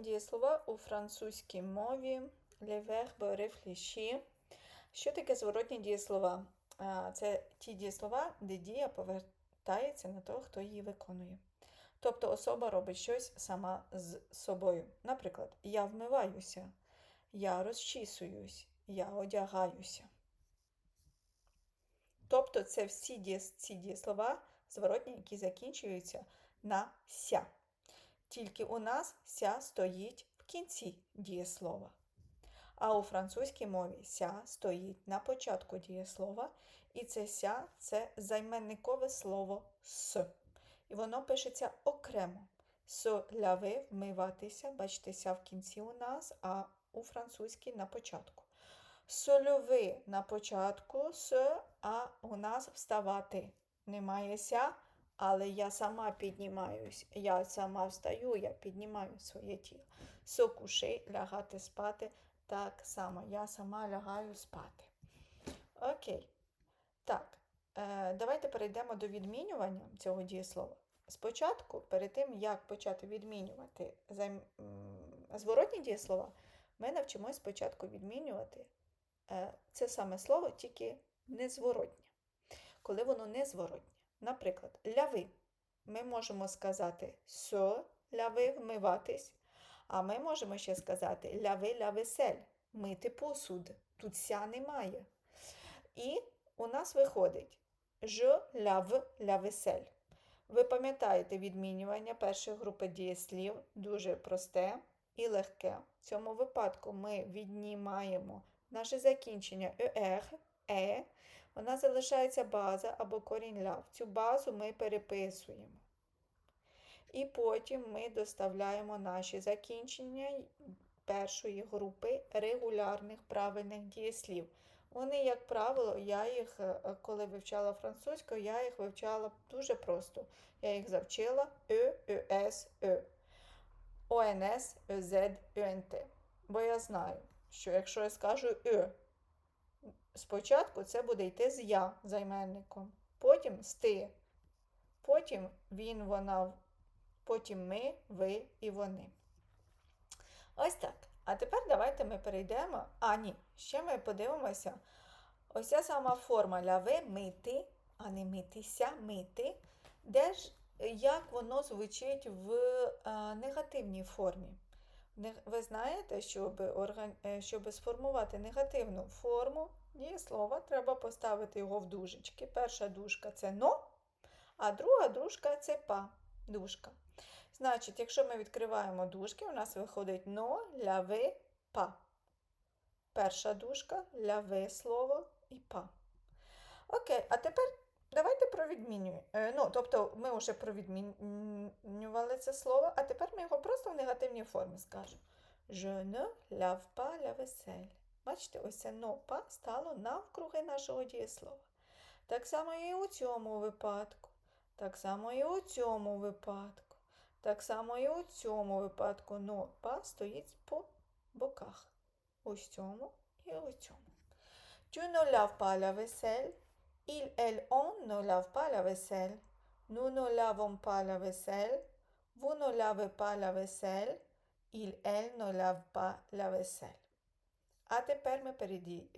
Дієслова у французькій мові le verbe réfléchir. Що таке зворотні дієслова? Це ті дієслова, де дія повертається на того, хто її виконує. Тобто особа робить щось сама з собою. Наприклад, я вмиваюся, я розчісуюсь, я одягаюся. Тобто це всі ці дієслова зворотні, які закінчуються на ся. Тільки у нас ся стоїть в кінці дієслова. А у французькій мові ся стоїть на початку дієслова, і це ся це займенникове слово с. І воно пишеться окремо. С ляви вмиватися, бачите, ся в кінці у нас, а у французькій на початку. Сольови на початку, с, а у нас вставати. Немає ся, але я сама піднімаюсь. Я сама встаю, я піднімаю своє тіло. Сокуши, лягати спати. Так само, я сама лягаю спати. Окей. Так, е, давайте перейдемо до відмінювання цього дієслова. Спочатку, перед тим, як почати відмінювати зворотні дієслова, ми навчимось спочатку відмінювати е, це саме слово, тільки незворотнє. Коли воно незворотнє. Наприклад, ляви. Ми можемо сказати со ляви вмиватись, а ми можемо ще сказати ляви лявесель мити посуд. Тут ся немає. І у нас виходить ж ляв лявесель. Ви пам'ятаєте відмінювання першої групи дієслів, дуже просте і легке. В цьому випадку ми віднімаємо наше закінчення «ер», е, вона залишається база або корінь ляв. Цю базу ми переписуємо. І потім ми доставляємо наші закінчення першої групи регулярних правильних дієслів. Вони, як правило, я їх, е, коли вивчала французьку, я їх вивчала дуже просто. Я їх завчила Е, ЕС, Е, ОНС, ЕЗ, ЮНТ. Бо я знаю, що якщо я скажу Е, спочатку це буде йти з я займенником, потім з ти, потім він, вона, потім ми, ви і вони. Ось так. А тепер давайте ми перейдемо. А, ні, ще ми подивимося. Ось ця сама форма ляви мити, а не митися, мити. Де ж, як воно звучить в е, негативній формі? Ви знаєте, щоб, е, щоб сформувати негативну форму дієслова, треба поставити його в дужечки. Перша дужка це но, а друга дужка це па. Дужка. Значить, якщо ми відкриваємо дужки, у нас виходить но, ляви, па. Перша дужка, ляви слово і па. Окей, а тепер давайте провідмінюємо. Е, ну, тобто ми вже провідмінювали це слово, а тепер ми його просто в негативній формі скажемо. Je ne lave pas la. Бачите, ось це но па стало навкруги нашого дієслова. Так само і у цьому випадку. Так само і у цьому випадку. Так само і у цьому випадку но па стоїть по боках. Ось цьому і у цьому. Tu ne laves pas la vaisselle. Il, elle, on ne lave pas la vaisselle. Nous ne lavons pas la vaisselle. Vous ne lavez pas la vaisselle. Il, elle ne lave pas la vaisselle. А тепер ми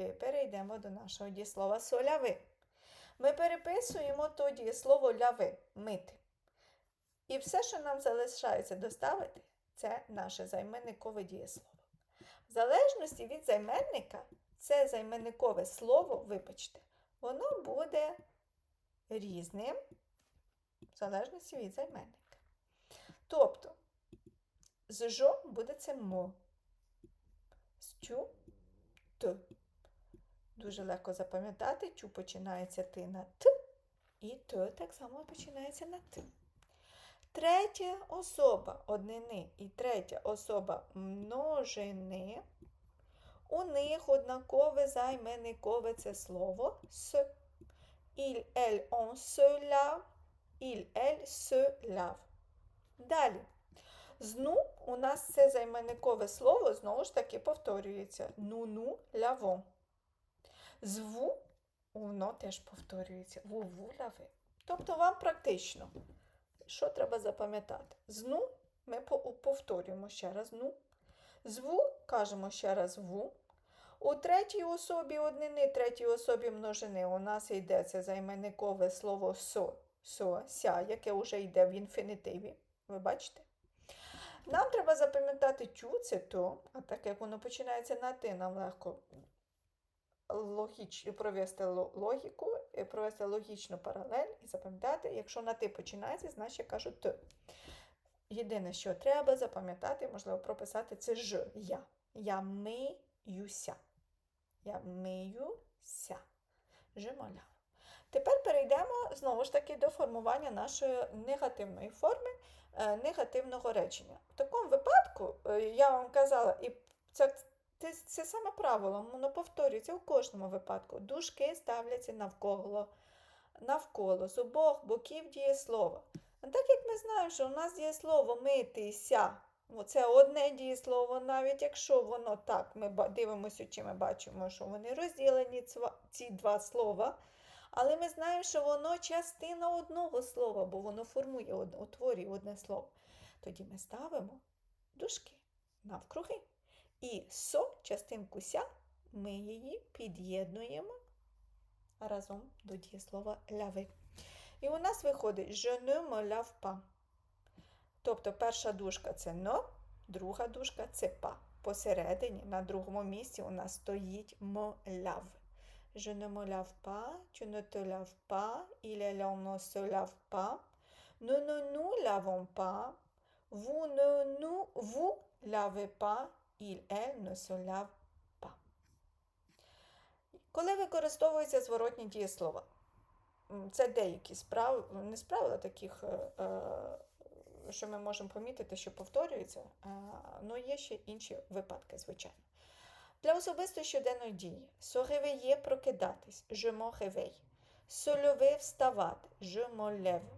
е, перейдемо до нашого дієслова соляви. Ми переписуємо то дієслово ляви мити. І все, що нам залишається доставити, це наше займенникове дієслово. В залежності від займенника, це займенникове слово, вибачте, воно буде різним в залежності від займенника. Тобто, з жо буде це мо, з чу т. Дуже легко запам'ятати, чу починається ти на т, і т так само починається на т. Третя особа однини і третя особа множини. У них однакове займенникове це слово с. Elle, on se lave. Il, elle, se lave. Далі. Зну у нас це займенникове слово знову ж таки повторюється. Ну-ну, ляво. Зву воно теж повторюється. Ву-ву, лави. Тобто вам практично. Що треба запам'ятати? Зну ми повторюємо ще раз ну. Зву кажемо ще раз ву. У третій особі однини, третій особі множини у нас йде це займенникове слово со, со, ся, яке вже йде в інфінітиві. Ви бачите? Нам треба запам'ятати тю, це то, а так як воно починається на ти, нам легко логіч... провести логіку, е, провести логічну паралель і запам'ятати, якщо на ти починається, значить я кажу т. Єдине, що треба запам'ятати, можливо, прописати, це ж я. Я миюся. Я миюся. Me. Тепер перейдемо знову ж таки до формування нашої негативної форми негативного речення. В такому випадку, е, я вам казала, і це, це, це саме правило, воно повторюється у кожному випадку. Дужки ставляться навколо, навколо з обох боків дієслова. А так як ми знаємо, що у нас дієслово митися, це одне дієслово, навіть якщо воно так, ми дивимося, чи ми бачимо, що вони розділені ці два слова. Але ми знаємо, що воно частина одного слова, бо воно формує, утворює одне слово. Тоді ми ставимо дужки навкруги. І со, частинку ся, ми її під'єднуємо разом до дієслова ляви. І у нас виходить je ne. Тобто перша дужка це но, друга дужка це па. Посередині, на другому місці у нас стоїть lave. Je ne me lave pas, tu ne te laves pas, il et l'on ne se lave pas. Nous ne nous lavons pas, vous ne nous vous lavez pas, il, elle ne se lave pas. Коли використовується зворотні дієслова, це деякі справи, не справи, таких, е, е, що ми можемо помітити, що повторюються, але є ще інші випадки, звичайно. Для особистої щоденної дії se réveiller – прокидатись, je me réveille. Se вставати, je me lève.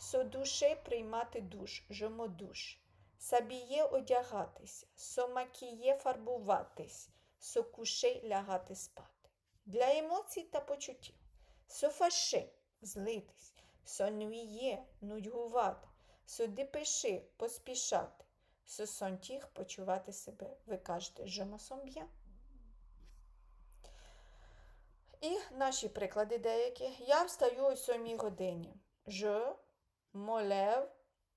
Se приймати душ, je douche. S'habiller – одягатись, se maquiller – фарбуватись, se лягати спати. Для емоцій та почуттів se злитись, s'ennuyer – нудьгувати, se dépêcher – поспішати, se sentir – почувати себе. Ви кажете je me. І наші приклади деякі. Я встаю о 7 годині. Je me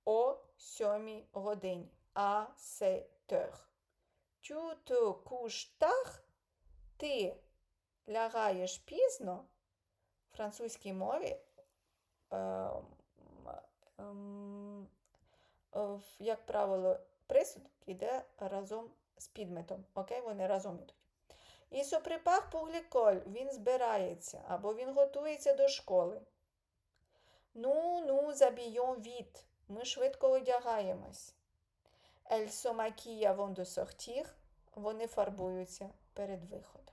о 7 годині. 7 heures. Tu te couches tard. Ти лягаєш пізно. В французькій мові, ем, ем, е, як правило, присуд йде разом з підметом. Окей, вони разом йдуть. І суприпах пугліколь, він збирається або він готується до школи. Ну, ну, забійом від. Ми швидко одягаємось. Ельсомакія maquille avant de. Вони фарбуються перед виходом.